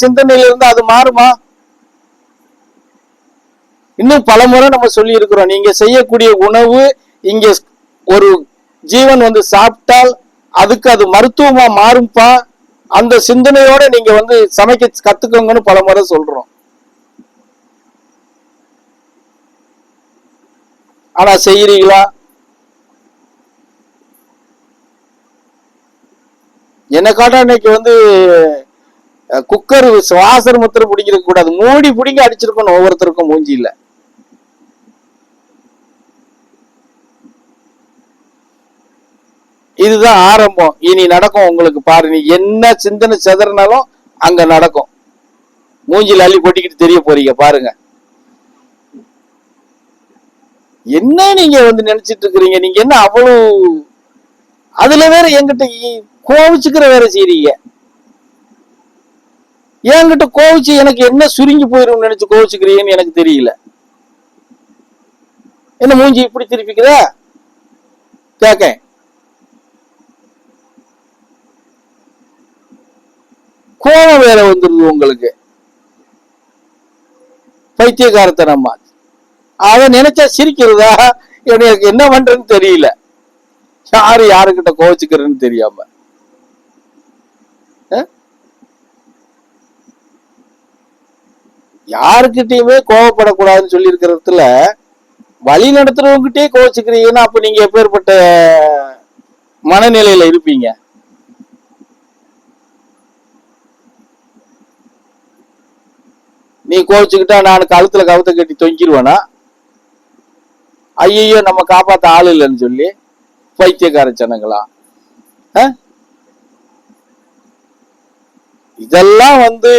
சிந்தனையில இருந்து அது மாறுமா? இன்னும் பல முறை நம்ம சொல்லி இருக்கிறோம் நீங்க செய்யக்கூடிய உணவு இங்க ஒரு ஜீவன் வந்து சாப்பிட்டால் அதுக்கு அது மருத்துவமா மாறும்பா? அந்த சிந்தனையோட நீங்க வந்து சமைக்க கத்துக்கோங்கன்னு பல முறை சொல்றோம். ஆனா செய்யறீங்களா என்ன காட்டா இன்னைக்கு வந்து குக்கர் சுவாசர் முத்திரம் பிடிக்கிறக்க கூடாது மூடி பிடிங்க அடிச்சிருக்கணும். ஒவ்வொருத்தருக்கும் மூஞ்சியில. இதுதான் ஆரம்பம். இனி நடக்கும் உங்களுக்கு பாரு. நீ என்ன சிந்தனை செதறினாலும் அங்க நடக்கும். மூஞ்சில் அள்ளி கொட்டிக்கிட்டு தெரிய போறீங்க பாருங்க. என்ன நீங்க வந்து நினைச்சிட்டு இருக்கிறீங்க? நீங்க என்ன அவ்வளவு அதுல வேற எங்கிட்ட கோவிச்சுக்கிற வேற செய்றீங்க. என்கிட்ட கோவிச்சு எனக்கு என்ன சுருங்கி போயிரும் நினைச்சு கோவிச்சுக்கிறீன்னு எனக்கு தெரியல. என்ன மூஞ்சி இப்படி திருப்பிக்கிற? கேக்க கோபம் வேற வந்துருது உங்களுக்கு. பைத்தியகாரத்தனமா அதை நினைச்சா சிரிக்கிறதா? எனக்கு என்ன பண்றேன்னு தெரியல. யாரு யாருக்கிட்ட கோவிச்சுக்கிறேன்னு தெரியாம. யாருக்கிட்டயுமே கோவப்படக்கூடாதுன்னு சொல்லி இருக்கிறதுல வழி நடத்துறவங்ககிட்டயே கோவிச்சுக்கிறீங்கன்னா அப்ப நீங்க எப்பேற்பட்ட மனநிலையில இருப்பீங்க? நீ கோவிச்சுக்கிட்டா நான் கழுத்துல கவுத்த கட்டி தொங்கிடுவேனா ஐயோ நம்ம காப்பாத்த ஆள் இல்லைன்னு சொல்லி பைத்தியக்கார ஜனங்களா? இதெல்லாம் வந்து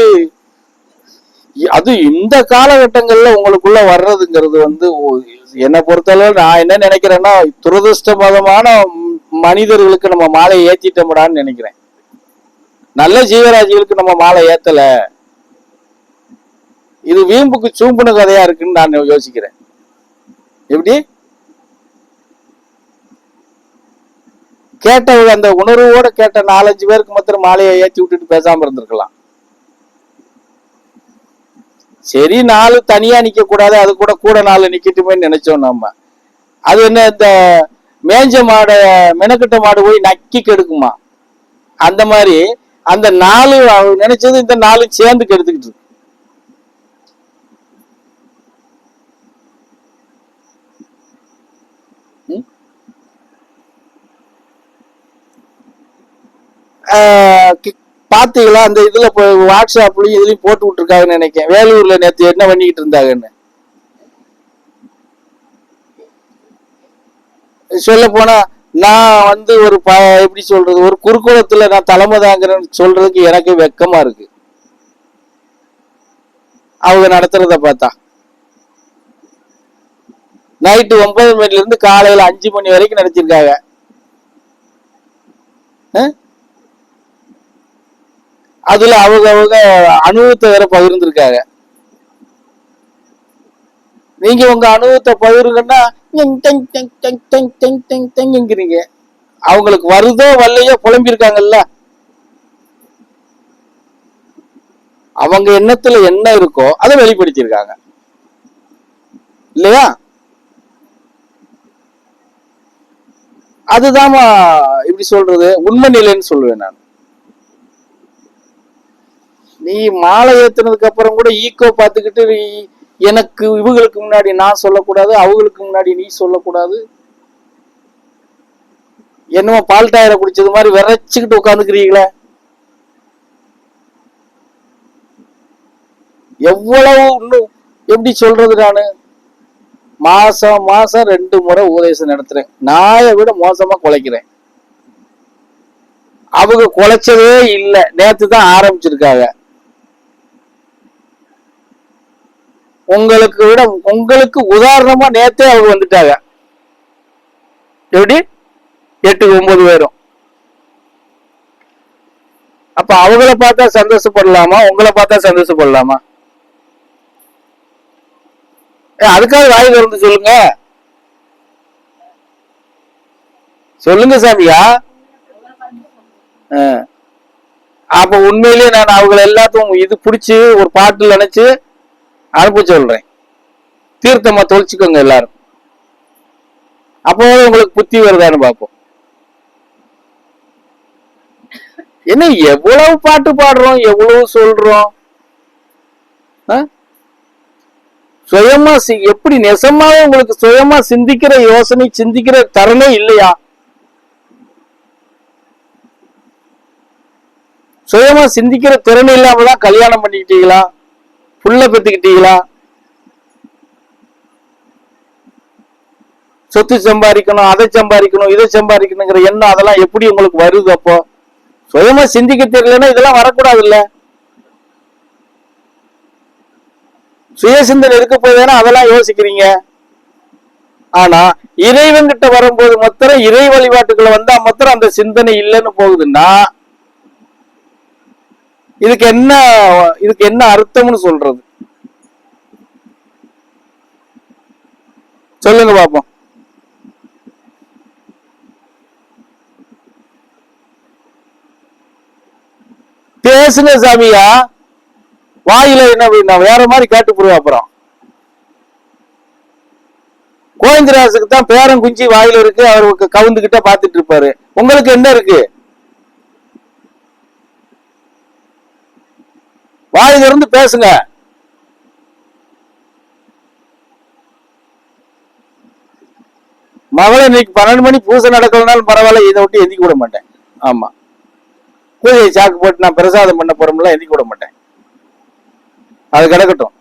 அது இந்த காலகட்டங்கள்ல உங்களுக்குள்ள வர்றதுங்கிறது வந்து என்னை பொறுத்தளவு நான் என்ன நினைக்கிறேன்னா துரதிருஷ்டமதமான மனிதர்களுக்கு நம்ம மாலை ஏத்திட்டோம்டான்னு நினைக்கிறேன். நல்ல ஜீவராஜிகளுக்கு நம்ம மாலை ஏத்தல. இது வீம்புக்கு சூம்புன கதையா இருக்குன்னு நான் யோசிக்கிறேன். எப்படி? கேட்ட அந்த உணர்வோட கேட்ட நாலஞ்சு பேருக்கு மாத்திரம் மாலையை ஏற்றி விட்டுட்டு பேசாம இருந்திருக்கலாம். சரி நாலு தனியா நிக்க கூடாது அது கூட கூட நாலு நிக்கட்டுமே நினைச்சோம் நம்ம. அது என்ன இந்த மேஞ்ச மாடை மெனக்கட்ட மாடு போய் நக்கி கெடுக்குமா? அந்த மாதிரி அந்த நாலு நினைச்சது இந்த நாலு சேர்ந்து கெடுத்துக்கிட்டு இருக்கு. ம்? பாத்தீங்களா? அந்த இதுல இப்போ வாட்ஸ்அப்லயும் இதுலயும் போட்டு விட்டுருக்காங்கன்னு நினைக்கிறேன். வேலூர்ல நேத்து என்ன பண்ணிக்கிட்டு இருந்தாங்கன்னு? சொல்ல போனா நான் வந்து ஒரு ப எப்படி சொல்றது ஒரு குறுக்குளத்துல நான் தலைமை தாங்கிறேன்னு சொல்றதுக்கு எனக்கு வெக்கமா இருக்கு. அவங்க நடத்துறத பார்த்தா. நைட்டு ஒன்பது மணில இருந்து காலையில அஞ்சு மணி வரைக்கும் நடத்திருக்காங்க அதுல அவங்க அவங்க அனுபவத்தை வேற பகிர்ந்துருக்காங்க. நீங்க உங்க அனுபவத்தை பகிருங்கன்னா தெங்கிறீங்க அவங்களுக்கு வருதோ வரலையோ புலம்பியிருக்காங்கல்ல. அவங்க எண்ணத்துல என்ன இருக்கோ அதை வெளிப்படுத்தியிருக்காங்க. இல்லையா? அதுதான் இப்படி சொல்றது? உண்மை நிலைன்னு சொல்லுவேன் நான். நீ மாலை ஏத்துனதுக்கு அப்புறம் கூட ஈக்கோ பார்த்துக்கிட்டு நீ எனக்கு இவங்களுக்கு முன்னாடி நான் சொல்லக்கூடாது அவங்களுக்கு முன்னாடி நீ சொல்லக்கூடாது. என்னமோ பால் டயரை குடிச்சது மாதிரி விரைச்சுக்கிட்டு உட்காந்துக்கிறீங்களே எவ்வளவு இன்னும் எப்படி சொல்றது நானு? மாசம் மாசம் ரெண்டு முறை உபதேசம் நடத்துறேன். நாயை விட மோசமா குலைக்கிறேன். அவங்க குலைச்சதே இல்லை. நேத்து தான் ஆரம்பிச்சிருக்காங்க. உங்களுக்கு விட உங்களுக்கு உதாரணமா நேத்தே அவங்க வந்துட்டாங்க. எப்படி? எட்டு ஒன்பது பேரும். அப்ப அவங்கள பார்த்தா சந்தோஷப்படலாமா? உங்களை பார்த்தா சந்தோஷப்படலாமா? ஏ, அதுக்காக வாய் திறந்து சொல்லுங்க. சொல்லுங்க சாமியா. அப்ப உண்மையிலேயே நான் அவங்கள எல்லாத்தையும் இது பிடிச்சி ஒரு பாட்டில் நினைச்சு அனுப்ப சொல்றேன். தீர்த்தமா தொலைச்சுக்கோங்க எல்லாரும். அப்போ உங்களுக்கு புத்தி வருதான்னு பார்ப்போம். என்ன எவ்வளவு பாட்டு பாடுறோம் எவ்வளவு சொல்றோம்? ஆ? சுயமா எப்படி நெசமாவே உங்களுக்கு சுயமா சிந்திக்கிற யோசனை சிந்திக்கிற தருணம் இல்லையா? சுயமா சிந்திக்கிற திறன் இல்லாம தான் கல்யாணம் பண்ணிக்கிட்டீங்களா? புள்ள பெத்துக்கிட்டீங்களா? சொத்து சம்பாதிக்கணும் அதை சம்பாதிக்கணும் இதை சம்பாதிக்கணுங்கிற எண்ணம் அதெல்லாம் எப்படி உங்களுக்கு வருது அப்போ? சுயமா சிந்திக்க தெரியலன்னா இதெல்லாம் வரக்கூடாது இல்ல சுய சிந்தனை இருக்க போதுதானே அதெல்லாம் யோசிக்கிறீங்க. ஆனா இறைவன் கிட்ட வரும்போது மாத்திரம் இறை வழிபாட்டுக்குள்ள வந்தா மாத்திரம் அந்த சிந்தனை இல்லைன்னு போகுதுன்னா இதுக்கு என்ன இதுக்கு என்ன அர்த்தம்னு சொல்றது? சொல்லுங்க பாப்போம். பேசுன சாமியா. வாயில என்ன நான் வேற மாதிரி கேட்டு போடுவேன் அப்புறம். கோவிந்தராசுக்கு தான் பேரன் குஞ்சி வாயில இருக்கு அவருக்கு கவுந்துகிட்ட பாத்துட்டு இருப்பாரு. உங்களுக்கு என்ன இருக்கு? வாயில இருந்து பேசுங்க. மகளை இன்னைக்கு பன்னெண்டு மணி பூசை நடக்கலனாலும் பரவாயில்ல இதை விட்டு எந்திக்க விட மாட்டேன். ஆமா. பூஜை சாக்கு போட்டு நான் பிரசாதம் பண்ண போறோம்ல எந்திக்க விட மாட்டேன். அது கிடக்கட்டும்.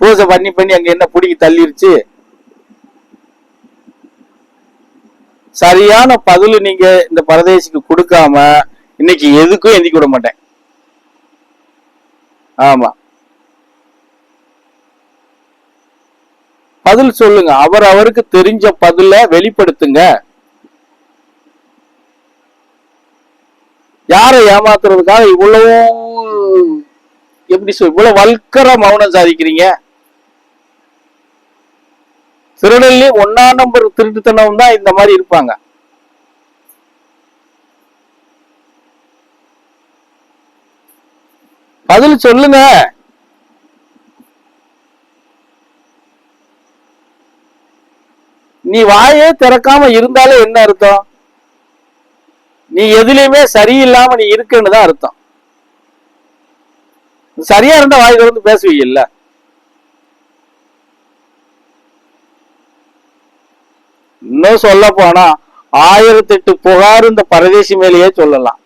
பூஜை பண்ணி பண்ணி அங்க என்ன பிடிக்கி தள்ளிருச்சு. சரியான பதில் நீங்க இந்த பரதேசிக்கு கொடுக்காம இன்னைக்கு எதுக்கும் எந்திக்க விட மாட்டேன். ஆமா. பதில் சொல்லுங்க. அவர் அவருக்கு தெரிஞ்ச பதில வெளிப்படுத்துங்க. யாரை ஏமாத்துறதுக்காக இவ்வளவு எப்படி சொல் இவ்வளவு வல்கர மௌனம் சாதிக்கிறீங்க? திருநெல்லி ஒன்னா நம்பர் திருட்டுத்தனம் தான் இந்த மாதிரி இருப்பாங்க. பதில் சொல்லுங்க. நீ வாயே திறக்காம இருந்தாலே என்ன அர்த்தம்? நீ எதுலயுமே சரியில்லாம நீ இருக்குன்னு தான் அர்த்தம். சரியா இருந்தா வாய் திறந்து பேசுவீங்கல்ல. இன்னும் சொல்ல போனா ஆயிரத்தி எட்டு புகார் இந்த பரதேசி மேலேயே சொல்லலாம்.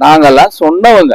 நாங்கள்லாம் சொன்னவங்க.